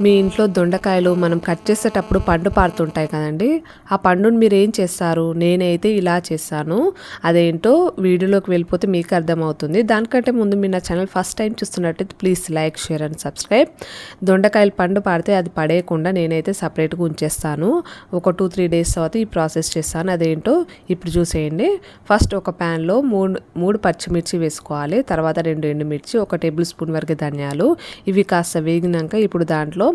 మీ ఇంట్లో దొండకాయలు మనం కట్ చేసేటప్పుడు పండు పారుతుంటాయి కదండి. ఆ పండుని మీరు ఏం చేస్తారు? నేనైతే ఇలా చేస్తాను. అదేంటో వీడియోలోకి వెళ్ళిపోతే మీకు అర్థమవుతుంది. దానికంటే ముందు మీరు నా ఛానల్ ఫస్ట్ టైం చూస్తున్నట్టయితే please like share and subscribe. దొండకాయలు పండు పారితే అది పడేయకుండా నేనైతే సపరేట్గా ఉంచేస్తాను. ఒక టూ త్రీ డేస్ తర్వాత ఈ ప్రాసెస్ చేస్తాను. అదేంటో ఇప్పుడు చూసేయండి. ఫస్ట్ ఒక ప్యాన్లో మూడు మూడు పచ్చిమిర్చి వేసుకోవాలి. తర్వాత రెండు ఎండుమిర్చి ఒక టేబుల్ స్పూన్ వరకు ధనియాలు. ఇవి కాస్త వేగినాక ఇప్పుడు దాంట్లో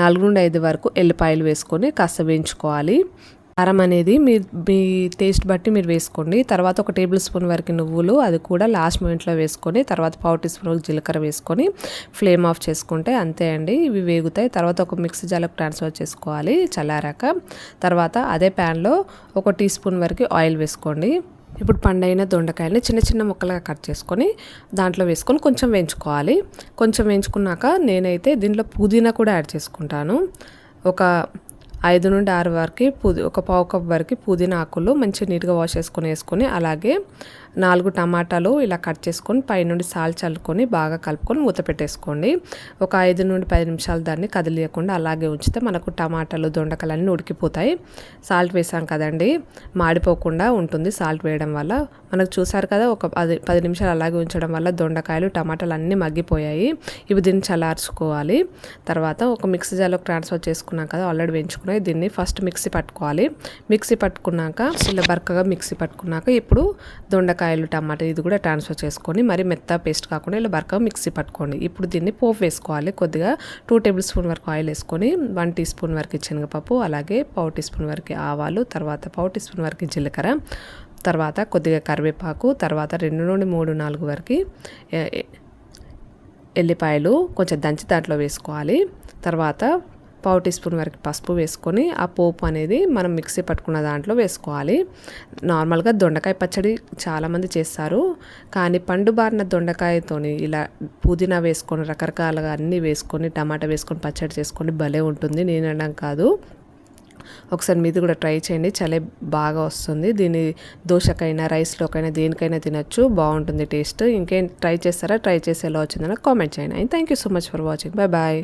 నాలుగు నుండి ఐదు వరకు ఎల్లిపాయలు వేసుకొని కాస్త వేయించుకోవాలి. కారం అనేది మీ మీ టేస్ట్ బట్టి మీరు వేసుకోండి. తర్వాత ఒక టేబుల్ స్పూన్ వరకు నువ్వులు అది కూడా లాస్ట్ మూమెంట్లో వేసుకొని తర్వాత పావు టీ స్పూన్ వరకు జీలకర్ర వేసుకొని ఫ్లేమ్ ఆఫ్ చేసుకుంటే అంతే అండి. ఇవి వేగుతాయి. తర్వాత ఒక మిక్సీ జాలకు ట్రాన్స్ఫర్ చేసుకోవాలి చల్లారాక. తర్వాత అదే ప్యాన్లో ఒక టీ స్పూన్ వరకు ఆయిల్ వేసుకోండి. ఇప్పుడు పండైన దొండకాయని చిన్న చిన్న ముక్కలుగా కట్ చేసుకొని దాంట్లో వేసుకొని కొంచెం వేయించుకోవాలి. కొంచెం వేయించుకున్నాక నేనైతే దీంట్లో పుదీనా కూడా యాడ్ చేసుకుంటాను. ఒక ఐదు నుండి ఆరు వరకు పుది ఒక పావు కప్ వరకు పుదీనా ఆకులు మంచి నీట్గా వాష్ చేసుకొని వేసుకొని అలాగే నాలుగు టమాటాలు ఇలా కట్ చేసుకొని పైనుండి సాల్ చల్లుకొని బాగా కలుపుకొని మూత పెట్టేసుకోండి. ఒక ఐదు నుండి పది నిమిషాలు దాన్ని కదిలియకుండా అలాగే ఉంచితే మనకు టమాటాలు దొండకాయలు అన్నీ ఉడికిపోతాయి. సాల్ట్ వేసాం కదండి మాడిపోకుండా ఉంటుంది సాల్ట్ వేయడం వల్ల. మనకు చూసారు కదా ఒక పది పది నిమిషాలు అలాగే ఉంచడం వల్ల దొండకాయలు టమాటాలు అన్నీ మగ్గిపోయాయి. ఇవి దీన్ని చల్లార్చుకోవాలి. తర్వాత ఒక మిక్సీ జార్లో ట్రాన్స్ఫర్ చేసుకున్నాం కదా ఆల్రెడీ వేయించుకుని దీన్ని ఫస్ట్ మిక్సీ పట్టుకోవాలి. మిక్సీ పట్టుకున్నాక ఇలా బరకగా మిక్సీ పట్టుకున్నాక ఇప్పుడు దొండకాయలు టమాటా ఇది కూడా ట్రాన్స్ఫర్ చేసుకొని మరి మెత్త పేస్ట్ కాకుండా ఇలా బరకగా మిక్సీ పట్టుకోండి. ఇప్పుడు దీన్ని పోపు వేసుకోవాలి. కొద్దిగా టూ టేబుల్ స్పూన్ వరకు ఆయిల్ వేసుకొని వన్ టీ స్పూన్ వరకు శనగపప్పు అలాగే పావు టీ స్పూన్ వరకు ఆవాలు తర్వాత పావు టీ స్పూన్ వరకు జీలకర్ర తర్వాత కొద్దిగా కరివేపాకు తర్వాత రెండు నుండి మూడు నాలుగు వరకు ఎల్లిపాయలు కొంచెం దంచి దాంట్లో వేసుకోవాలి. తర్వాత పావు టీ స్పూన్ వరకు పసుపు వేసుకొని ఆ పోపు అనేది మనం మిక్సీ పట్టుకున్న దాంట్లో వేసుకోవాలి. నార్మల్గా దొండకాయ పచ్చడి చాలామంది చేస్తారు. కానీ పండు బారిన దొండకాయతోని ఇలా పుదీనా వేసుకొని రకరకాలుగా అన్నీ వేసుకొని టమాటా వేసుకొని పచ్చడి చేసుకొని భలే ఉంటుంది. నేను అనడం కాదు. ఒకసారి మీది కూడా ట్రై చేయండి. చలే బాగా వస్తుంది. దీన్ని దోశకైనా రైస్లోకైనా దేనికైనా తినొచ్చు. బాగుంటుంది టేస్ట్. ఇంకేం ట్రై చేస్తారా? ట్రై చేసి ఎలా వచ్చిందని కామెంట్ చేయండి. Thank you so much for watching. Bye bye.